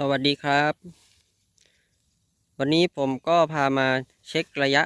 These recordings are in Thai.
สวัสดีครับ วันนี้ผมก็พามาเช็คระยะ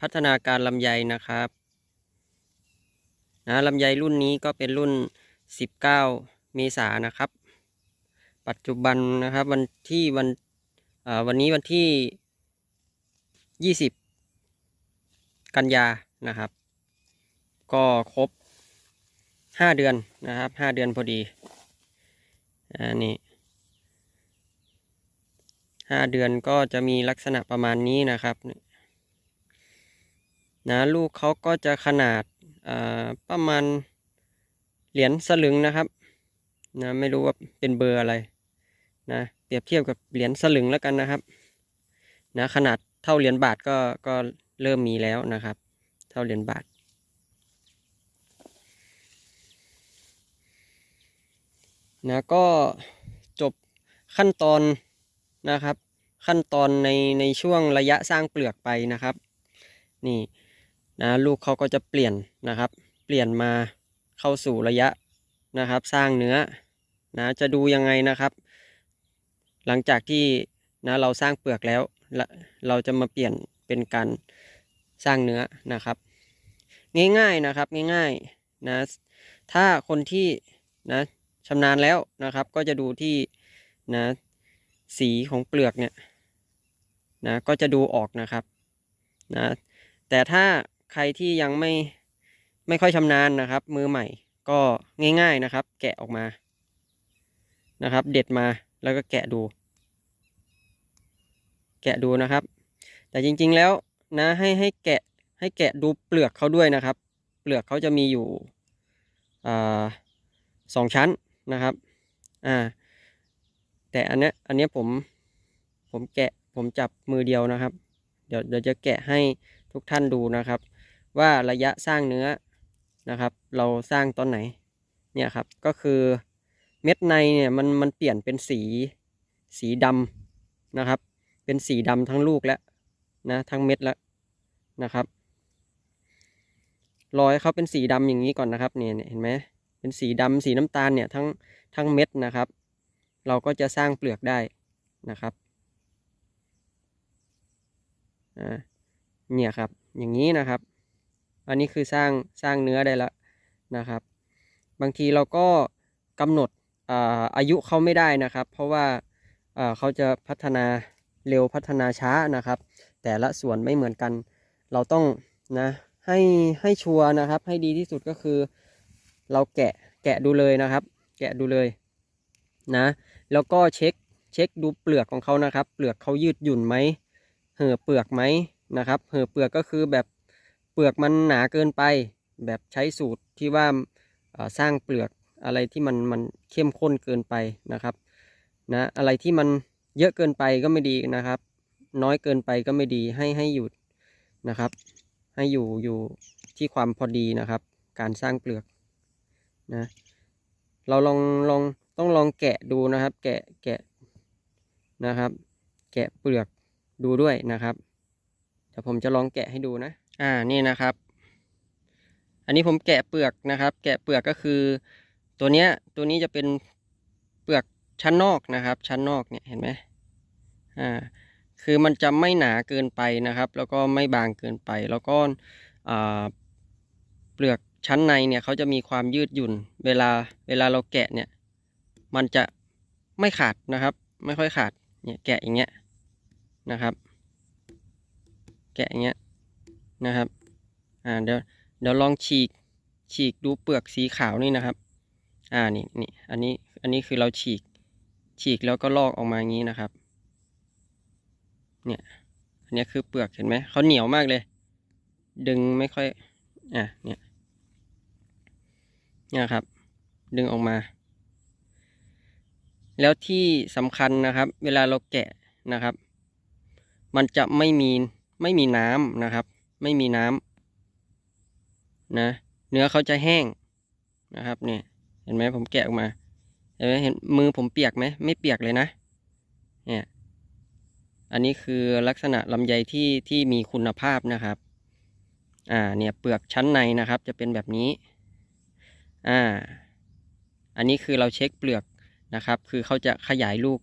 พัฒนาการลำไยนะครับนะลำไยรุ่นนี้ก็เป็นรุ่น 19 เมษานะครับ ปัจจุบันนะครับวันที่วันวันนี้วันที่ 20 กันยานะครับ ก็ครบ 5 เดือนนะครับ 5 เดือนพอดีอันนี้ ห้าเดือนก็จะมีลักษณะประมาณนี้นะครับนะลูกเขาก็จะขนาดาประมาณเหรียญสลึงนะครับนะไม่รู้ว่าเป็นเบอร์อะไรนะเปรียบเทียบกับเหรียญสลึงแล้วกันนะครับนะขนาดเท่าเหรียญบาทก็ก็เริ่มมีแล้วนะครับ เท่าเหรียญบาทนะก็จบขั้นตอนนะครับ ขั้นตอนในในช่วงระยะสร้างเปลือกไปนะครับ นี่นะลูกเขาก็จะเปลี่ยนนะครับ เปลี่ยนมาเข้าสู่ระยะนะครับ สร้างเนื้อนะจะดูยังไงนะครับ หลังจากที่นะเราสร้างเปลือกแล้วเราจะมาเปลี่ยนเป็นการสร้างเนื้อนะครับ ง่ายๆนะครับง่ายๆนะถ้าคนที่นะชำนาญแล้วนะครับ ก็จะดูที่นะสีของเปลือกเนี่ย นะก็จะดูออกนะครับนะแต่ถ้าใครที่ยังไม่ไม่ค่อยชำนาญนะครับ มือใหม่ก็ง่ายๆนะครับ แกะออกมานะครับ เด็ดมาแล้วก็แกะดู แกะดูนะครับ แต่จริงๆแล้วนะให้ให้แกะให้แกะดูเปลือกเขาด้วยนะครับ เปลือกเขาจะมีอยู่อสองชั้นนะครับอ่าแต่อันเนี้ยอันเนี้ยผมผมแกะ ผมจับมือเดียวนะครับ เดี๋ยวเดี๋ยวจะแกะให้ทุกท่านดูนะครับ ว่าระยะสร้างเนื้อนะครับ เราสร้างตอนไหนเนี่ยครับก็คือเม็ดในเนี่ยมันมันเปลี่ยนเป็นสีสีดำนะครับ เป็นสีดำทั้งลูกแล้วนะทั้งเม็ดแล้วนะครับรอยเขาเป็นสีดำอย่างนี้ก่อนนะครับเนี่ยเนี่ยเห็นไหมเป็นสีดำสีน้ำตาลเนี่ยทั้งทั้งเม็ดนะครับ เราก็จะสร้างเปลือกได้นะครับ อ่าเนี่ยครับ อย่างนี้นะครับ อันนี้คือสร้างสร้างเนื้อได้แล้วนะครับ บางทีเราก็กำหนดอาอายุเขาไม่ได้นะครับ เพราะว่าอ่าเขาจะพัฒนาเร็วพัฒนาช้านะครับ แต่ละส่วนไม่เหมือนกัน เราต้องนะให้ให้ชัวร์นะครับ ให้ดีที่สุดก็คือ เราแกะแกะดูเลยนะครับ แกะดูเลยนะ แล้วก็เช็คเช็คดูเปลือกของเขานะครับ เปลือกเขายืดหยุ่นไหม เห่อเปลือกไหมนะครับ เห่อเปลือกก็คือแบบเปลือกมันหนาเกินไป แบบใช้สูตรที่ว่าสร้างเปลือกอะไรที่มันมันเข้มข้นเกินไปนะครับนะอะไรที่มันเยอะเกินไปก็ไม่ดีนะครับ น้อยเกินไปก็ไม่ดีให้ให้อยู่นะครับ ให้อยู่อยู่ที่ความพอดีนะครับ การสร้างเปลือกนะเราลองลองต้องลองแกะดูนะครับ แกะแกะนะครับ แกะเปลือก ดูด้วยนะครับเดี๋ยวผมจะลองแกะให้ดูนะ อ่านี่นะครับ อันนี้ผมแกะเปลือกนะครับ แกะเปลือกก็คือ ตัวเนี้ยตัวนี้จะเป็นเปลือกชั้นนอกนะครับ ชั้นนอกเนี่ยเห็นไหมอ่าคือมันจะไม่หนาเกินไปนะครับ แล้วก็ไม่บางเกินไป แล้วก็เปลือกชั้นในเนี่ยเขาจะมีความยืดหยุ่น เวลาเวลาเราแกะเนี่ย มันจะไม่ขาดนะครับ ไม่ค่อยขาดเนี่ยแกะอย่างเงี้ย นะครับ แกะเงี้ยนะครับ อ่าเดี๋ยวเดี๋ยวลองฉีกฉีกดูเปลือกสีขาวนี่นะครับ อ่านี่นี่อันนี้อันนี้คือเราฉีก ฉีกแล้วก็ลอกออกมาอย่างนี้นะครับ เนี่ย อันนี้คือเปลือกเห็นไหมเขาเหนียวมากเลย ดึงไม่ค่อย อะเนี่ยเนี่ยครับ ดึงออกมา แล้วที่สำคัญนะครับ เวลาเราแกะนะครับ มันจะไม่มีไม่มีน้ำนะครับ ไม่มีน้ำนะเนื้อเขาจะแห้งนะครับเนี่ยเห็นไหมผมแกะออกมาเห็นไหมเห็นมือผมเปียกไหมไม่เปียกเลยนะเนี่ยอันนี้คือลักษณะลำไยที่ที่มีคุณภาพนะครับ อ่าเนี่ยเปลือกชั้นในนะครับ จะเป็นแบบนี้อ่าอันนี้คือเราเช็คเปลือกนะครับ คือเขาจะขยายลูก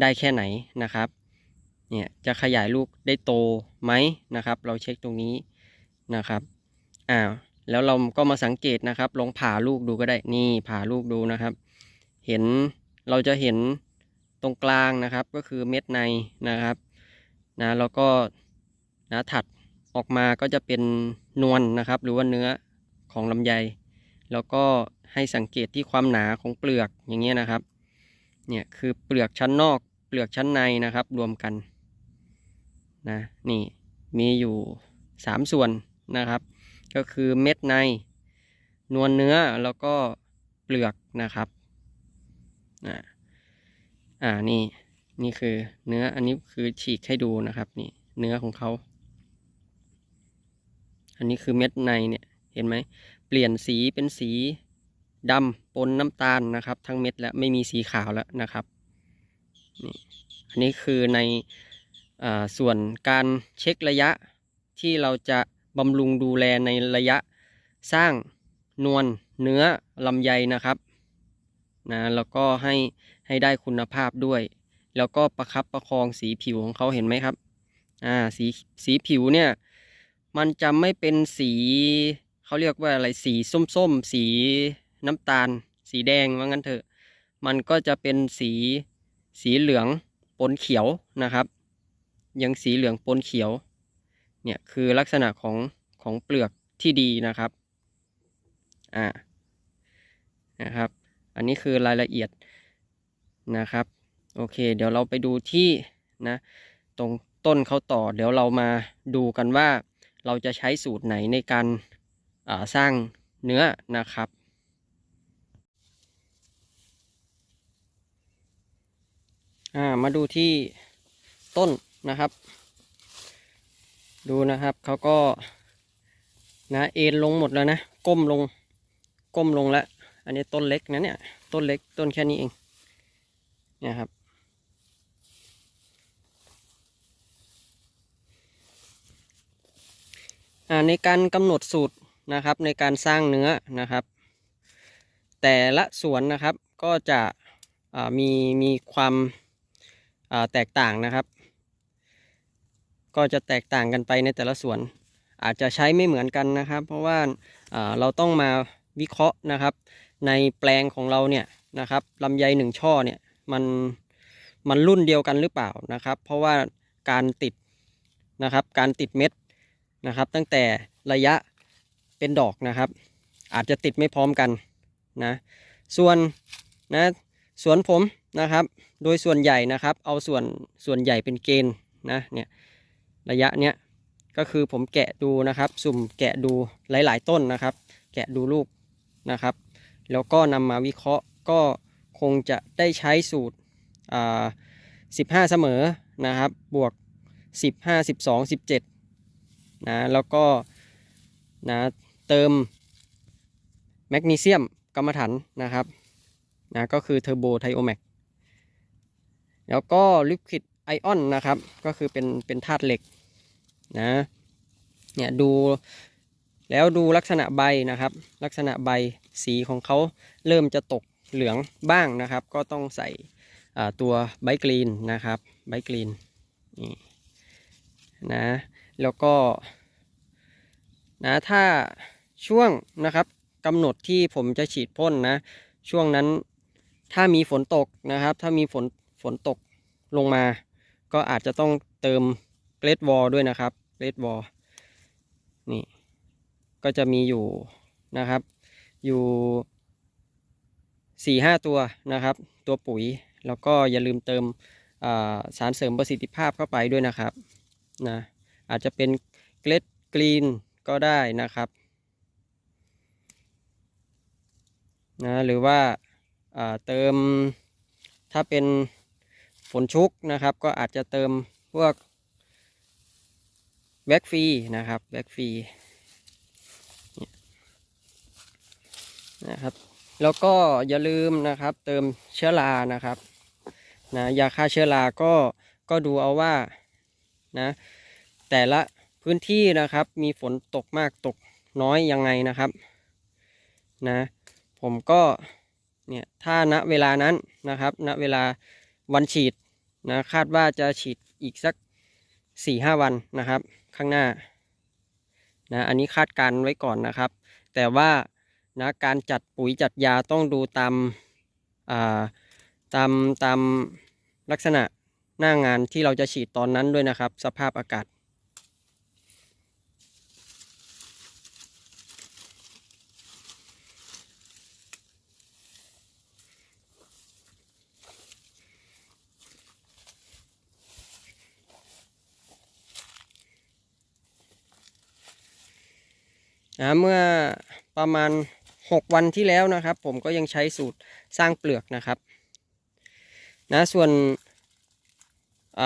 ได้แค่ไหนนะครับ เนี่ยจะขยายลูกได้โตไหมนะครับ เราเช็คตรงนี้นะครับอ้าวแล้วเราก็มาสังเกตนะครับ ลองผ่าลูกดูก็ได้นี่ผ่าลูกดูนะครับ เห็นเราจะเห็นตรงกลางนะครับ ก็คือเม็ดในนะครับนะแล้วก็นะถัดออกมาก็จะเป็นนวลนะครับ หรือว่าเนื้อของลำไย แล้วก็ให้สังเกตที่ความหนาของเปลือกอย่างเงี้ยนะครับเนี่ยคือเปลือกชั้นนอกเปลือกชั้นในนะครับ รวมกัน นะนี่มีอยู่สามส่วนนะครับ ก็คือเม็ดในนวลเนื้อแล้วก็เปลือกนะครับอ่าอ่านี่นี่คือเนื้ออันนี้คือฉีกให้ดูนะครับนี่เนื้อของเขา อันนี้คือเม็ดในเนี่ยเห็นไหมเปลี่ยนสีเป็นสีดำปนน้ำตาลนะครับ ทั้งเม็ดแล้วไม่มีสีขาวแล้วนะครับนี่อันนี้คือใน ส่วนการเช็คระยะที่เราจะบำรุงดูแลในระยะสร้างนวลเนื้อลำไยนะครับนะแล้วก็ให้ให้ได้คุณภาพด้วย แล้วก็ประคับประคองสีผิวของเขาเห็นไหมครับอ่าสีสีผิวเนี่ยมันจะไม่เป็นสีเขาเรียกว่าอะไรสีส้มๆสีน้ำตาล สีแดงว่างั้นเถอะ มันก็จะเป็นสีสีเหลืองปนเขียวนะครับ ยังสีเหลืองปนเขียว เนี่ยคือลักษณะของของเปลือกที่ดีนะครับ อ่า นะครับ อันนี้คือรายละเอียดนะครับ โอเค เดี๋ยวเราไปดูที่นะ ตรงต้นเขาต่อ เดี๋ยวเรามาดูกันว่าเราจะใช้สูตรไหนในการาสร้างเนื้อนะครับอ่ามาดูที่ต้น นะครับ ดูนะครับเขาก็นะเอ็นลงหมดแล้วนะ ก้มลงก้มลงแล้ว อันนี้ต้นเล็กนะเนี่ย ต้นเล็กต้นแค่นี้เองเนี่ยครับ ในการกำหนดสูตรนะครับในการสร้างเนื้อนะครับ แต่ละสวนนะครับก็จะมีมีความาแตกต่างนะครับ ก็จะแตกต่างกันไปในแต่ละสวน อาจจะใช้ไม่เหมือนกันนะครับ เพราะว่าอ่าเราต้องมาวิเคราะห์นะครับ ในแปลงของเราเนี่ยนะครับลำไยหนึ่งช่อเนี่ยมันมันรุ่นเดียวกันหรือเปล่านะครับ เพราะว่าการติดนะครับการติดเม็ดนะครับ ตั้งแต่ระยะเป็นดอกนะครับ อาจจะติดไม่พร้อมกันนะส่วนนะสวนผมนะครับ โดยส่วนใหญ่นะครับ เอาส่วนส่วนใหญ่เป็นเกณฑ์นะเนี่ย ระยะเนี้ยก็คือผมแกะดูนะครับ สุ่มแกะดูหลาย ๆ ต้นนะครับ แกะดูลูกนะครับ แล้วก็นำมาวิเคราะห์ก็คงจะได้ใช้สูตรอ่า15 เสมอนะครับ บวก 15 12 17นะแล้วก็นะเติมแมกนีเซียมกรรมฐานนะครับนะก็คือเทอร์โบไทโอแมกแล้วก็ลิควิด ไอออนนะครับ ก็คือเป็นเป็นธาตุเหล็กนะเนี่ยดูแล้วดูลักษณะใบนะครับ ลักษณะใบสีของเขาเริ่มจะตกเหลืองบ้างนะครับ ก็ต้องใส่ตัวไบกรีนนะครับไบกรีนนี่นะแล้วก็นะถ้าช่วงนะครับกำหนดที่ผมจะฉีดพ่นนะช่วงนั้นถ้ามีฝนตกนะครับ ถ้ามีฝนฝนตกลงมา ก็อาจจะต้องเติมเกรดวอลด้วยนะครับเกรดวอลนี่ก็จะมีอยู่นะครับ อยู่สี่ห้าตัวนะครับ ตัวปุ๋ยแล้วก็อย่าลืมเติมาสารเสริมประสิทธิภาพเข้าไปด้วยนะครับนะอาจจะเป็นเกล็ดกรีนก็ได้นะครับนะหรือว่าอ่าเติมถ้าเป็น ฝนชุกนะครับ ก็อาจจะเติมพวกแบ็กฟรีนะครับแบ็กฟรีนะครับ แล้วก็อย่าลืมนะครับ เติมเชื้อรานะครับนะยาฆ่าเชื้อราก็ก็ดูเอาว่านะแต่ละพื้นที่นะครับ มีฝนตกมากตกน้อยยังไงนะครับนะผมก็เนี่ยถ้าณเวลานั้นนะครับ ณเวลาวันฉีด นะคาดว่าจะฉีดอีกสักสี่ห้าวันนะครับ ข้างหน้านะอันนี้คาดการณ์ไว้ก่อนนะครับ แต่ว่านะการจัดปุ๋ยจัดยาต้องดูตามอ่าตามตามลักษณะหน้างานที่เราจะฉีดตอนนั้นด้วยนะครับ สภาพอากาศ นะเมื่อประมาณ 6 วันที่แล้วนะครับ ผมก็ยังใช้สูตรสร้างเปลือกนะครับนะส่วน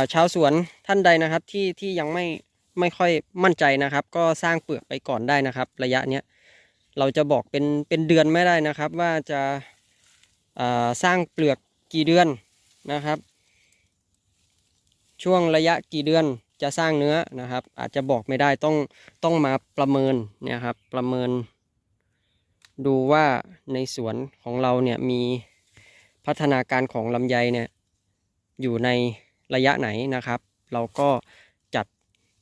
าชาวสวนท่านใดนะครับที่ที่ยังไม่ไม่ค่อยมั่นใจนะครับ ก็สร้างเปลือกไปก่อนได้นะครับ ระยะเนี้ยเราจะบอกเป็นเป็นเดือนไม่ได้นะครับ ว่าจะาสร้างเปลือกกี่เดือนนะครับ ช่วงระยะกี่เดือน จะสร้างเนื้อนะครับ อาจจะบอกไม่ได้ต้องต้องมาประเมินเนี่ยครับประเมิน ดูว่าในสวนของเราเนี่ยมีพัฒนาการของลำไยเนี่ยอยู่ในระยะไหนนะครับ เราก็จัด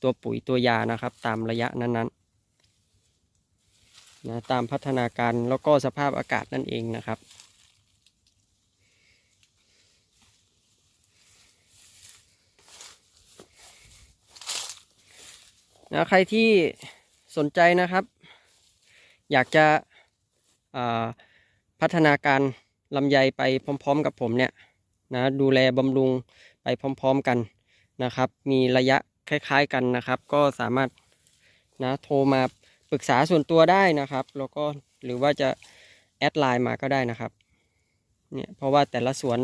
ตัวปุ๋ยตัวยานะครับ ตามระยะนั้นๆนะตามพัฒนาการแล้วก็สภาพอากาศนั่นเองนะครับ นะใครที่สนใจนะครับ อยากจะพัฒนาการลำไยไปพร้อม ๆ กับผมเนี่ยนะดูแลบำรุงไปพร้อม ๆกันนะครับ มีระยะคล้ายๆกันนะครับ ก็สามารถนะโทรมาปรึกษาส่วนตัวได้นะครับ แล้วก็หรือว่าจะแอดไลน์มาก็ได้นะครับเนี่ยเพราะว่าแต่ละสวน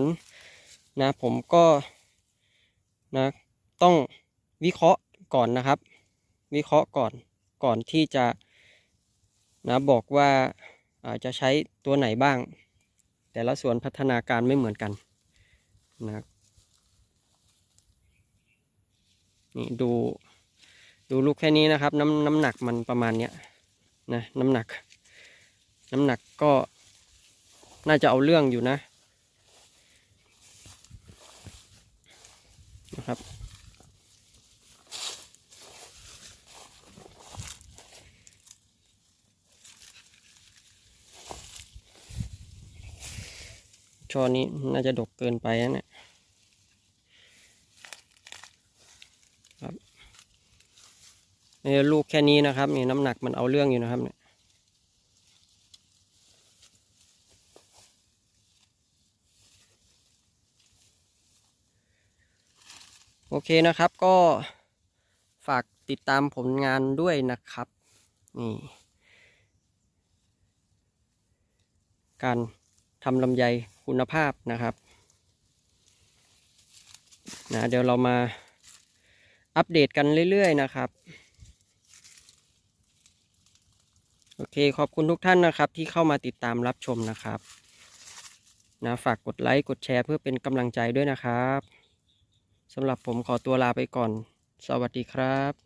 นะผมก็นะต้องวิเคราะห์ก่อนนะครับ วิเคราะห์ก่อนก่อนที่จะนะบอกว่าอาจจะใช้ตัวไหนบ้าง แต่ละส่วนพัฒนาการไม่เหมือนกันนะนี่ดูดูลูกแค่นี้นะครับ น้ำน้ำหนักมันประมาณเนี้ยนะน้ำหนัก น้ำหนักก็น่าจะเอาเรื่องอยู่นะนะครับ ช่อนี้น่าจะดกเกินไปนะเนี่ยครับนี่ลูกแค่นี้นะครับนี่น้ำหนักมันเอาเรื่องอยู่นะครับเนี่ยโอเคนะครับก็ฝากติดตามผลงานด้วยนะครับนี่การทำลำไย คุณภาพนะครับนะเดี๋ยวเรามาอัปเดตกันเรื่อยๆนะครับ โอเคขอบคุณทุกท่านนะครับที่เข้ามาติดตามรับชมนะครับนะฝากกดไลค์ กดแชร์เพื่อเป็นกำลังใจด้วยนะครับสำหรับผมขอตัวลาไปก่อน สวัสดีครับ